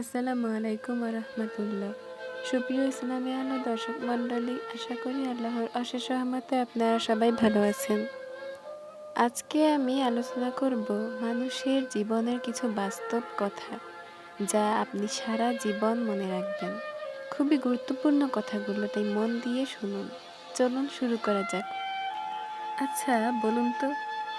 আসসালামু আলাইকুম রহমতুল্লাহ সুপ্রিয় ইসলামী আলো দর্শক মণ্ডলী, আশা করি আল্লাহর অশেষ রহমতে আপনারা সবাই ভালো আছেন। আজকে আমি আলোচনা করব মানুষের জীবনের কিছু বাস্তব কথা, যা আপনি সারা জীবন মনে রাখবেন। খুবই গুরুত্বপূর্ণ কথাগুলো, তাই মন দিয়ে শুনুন। চলুন শুরু করা যাক। আচ্ছা বলুন তো,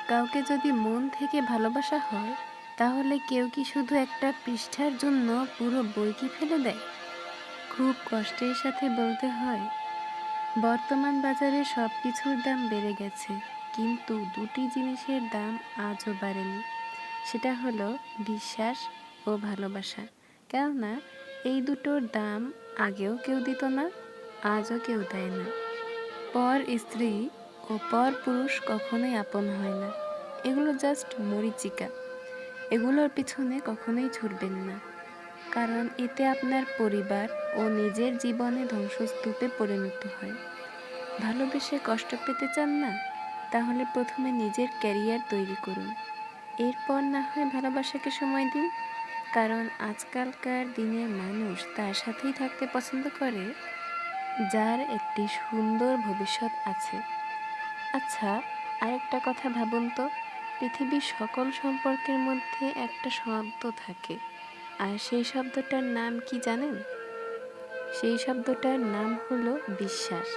কাউকে যদি মন থেকে ভালোবাসা হয় তাহলে কেউ কি শুধু একটা পৃষ্ঠার জন্য পুরো বই কি ফেলে দেয়? খুব কষ্টের সাথে বলতে হয়, বর্তমান বাজারে সব কিছুর দাম বেড়ে গেছে, কিন্তু দুটি জিনিসের দাম আজও বাড়েনি। সেটা হলো বিশ্বাস ও ভালোবাসা। কেননা এই দুটোর দাম আগেও কেউ দিত না, আজও কেউ দেয় না। পর স্ত্রী ও পর পুরুষ কখনোই আপন হয় না। এগুলো জাস্ট মরিচিকা। এগুলোর পিছনে কখনোই ছুটবেন না। কারণ এতে আপনার পরিবার ও নিজের জীবনে ধ্বংসস্তূপে পরিণত হয়। ভালোবেসে কষ্ট পেতে চান না, তাহলে প্রথমে নিজের ক্যারিয়ার তৈরি করুন। এরপর না হয় ভালোবাসাকে সময় দিন। কারণ আজকালকার দিনের মানুষ তার সাথেই থাকতে পছন্দ করে, যার একটি সুন্দর ভবিষ্যৎ আছে। আচ্ছা আরেকটা কথা ভাবুন তো। পৃথিবীর সকল সম্পর্কের মধ্যে একটা শব্দ থাকে। আর সেই শব্দটার নাম কি জানেন? সেই শব্দটার নাম হলো বিশ্বাস।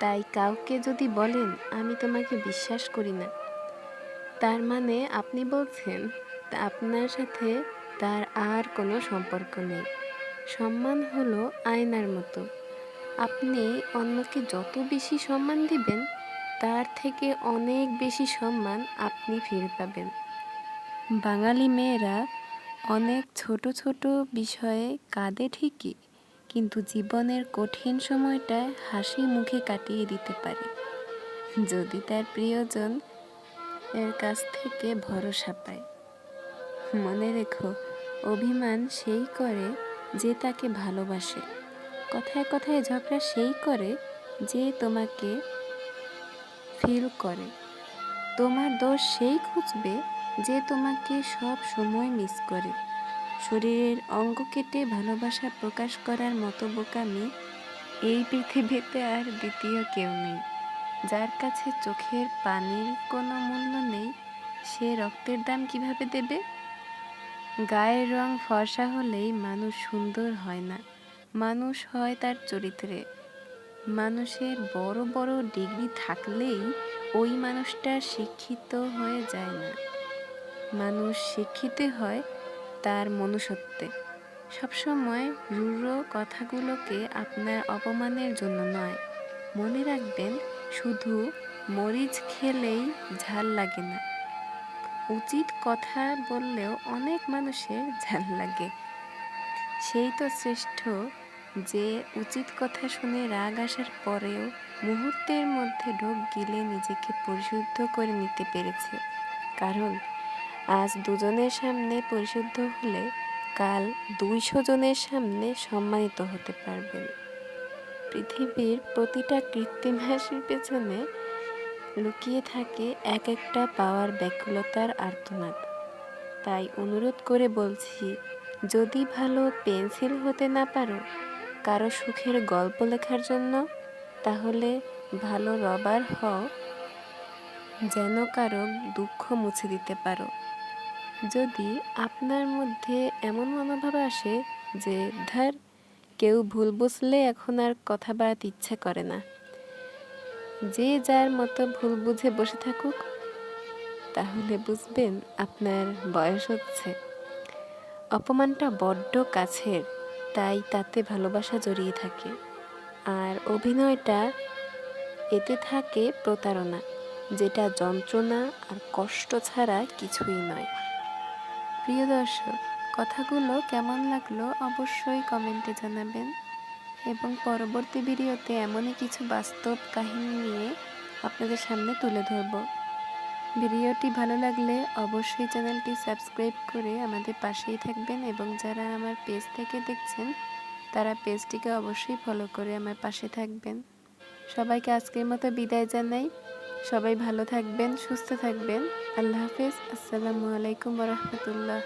তাই কাউকে যদি বলেন, আমি তোমাকে বিশ্বাস করি না। তার মানে আপনি বলছেন, আপনার সাথে তার আর কোনো সম্পর্ক নেই। সম্মান হলো আয়নার মতো। আপনি অন্যকে যত বেশি সম্মান দিবেন তার থেকে অনেক বেশি সম্মান আপনি ফিরে পাবেন। বাঙালি মেয়েরা অনেক ছোট ছোট বিষয়ে কাঁদে ঠিকই, কিন্তু জীবনের কঠিন সময়টায় হাসি মুখে কাটিয়ে দিতে পারে। যদি তার প্রিয়জন এর কাছ থেকে ভরসা পায়। মনে রেখো, অভিমান সেই করে যে তাকে ভালোবাসে। কথায় কথায় ঝগড়া সেই করে যে তোমাকে ফিল করে। তোমার দোষ সেই খুঁজবে যে তোমাকে সব সময় মিস করে। শরীরের অঙ্গ কেটে ভালোবাসা প্রকাশ করার মতো বোকামি এই পৃথিবীতে আর দ্বিতীয় কেউ নেই। যার কাছে চোখের পানির কোনো মূল্য নেই, সে রক্তের দাম কীভাবে দেবে? গায়ের রং ফর্সা হলেই মানুষ সুন্দর হয় না। মানুষ হয় তার চরিত্রে। মানুষের বড় বড় ডিগ্রি থাকলেই ওই মানুষটা শিক্ষিত হয়ে যায় না। মানুষ শিক্ষিত হয় তার মনুষ্যত্বে। সবসময় রূঢ় কথাগুলোকে আপনার অপমানের জন্য নয়। মনে রাখবেন, শুধু মরিচ খেলেই ঝাল লাগে না। উচিত কথা বললেও অনেক মানুষের ঝাল লাগে। সেই তো শ্রেষ্ঠ যে উচিত কথা শুনে রাগ আসার পরেও মুহূর্তের মধ্যে ঢোক গিলে নিজেকে পরিশুদ্ধ করে নিতে পেরেছে। কারণ, আজ দুজনের সামনে পরিশুদ্ধ হলে কাল দুইশো জনের সামনে সম্মানিত হতে পারবেন। পৃথিবীর প্রতিটা কৃত্রিম হাসির পেছনে লুকিয়ে থাকে এক একটা পাওয়ার ব্যাকুলতার আর্তনাদ। তাই অনুরোধ করে বলছি, যদি ভালো পেন্সিল হতে না পারো কারও সুখের গল্প লেখার জন্য, তাহলে ভালো রবার হও। যেন কারও দুঃখ মুছে দিতে পারো। যদি আপনার মধ্যে এমন মনোভাব আসে যে, ধার, কেউ ভুল বুঝলে এখন আর কথা বাড়াতে ইচ্ছা করে না। যে যার মতো ভুল বুঝে বসে থাকুক, তাহলে বুঝবেন আপনার বয়স হচ্ছে। অপমানটা বড্ড কাছের। তাই তাতে ভালোবাসা জড়িয়ে থাকে। আর অভিনয়টা এতে থাকে প্রতারণা, যেটা যন্ত্রণা আর কষ্ট ছাড়া কিছুই নয়। প্রিয় দর্শক, কথাগুলো কেমন লাগল অবশ্যই কমেন্টে জানাবেন। এবং পরবর্তী ভিডিওতে এমনই কিছু বাস্তব কাহিনী নিয়ে আপনাদের সামনে তুলে ধরব। ভিডিওটি ভালো লাগলে অবশ্যই চ্যানেলটি সাবস্ক্রাইব করে আমাদের পাশেই থাকবেন এবং যারা আমার পেজ থেকে দেখছেন, তারা পেজটিকে অবশ্যই ফলো করে আমার পাশে থাকবেন। সবাইকে আজকের মতো বিদায় জানাই। সবাই ভালো থাকবেন, সুস্থ থাকবেন। আল্লাহ হাফেজ। আসসালামু আলাইকুম রহমতুল্লাহ।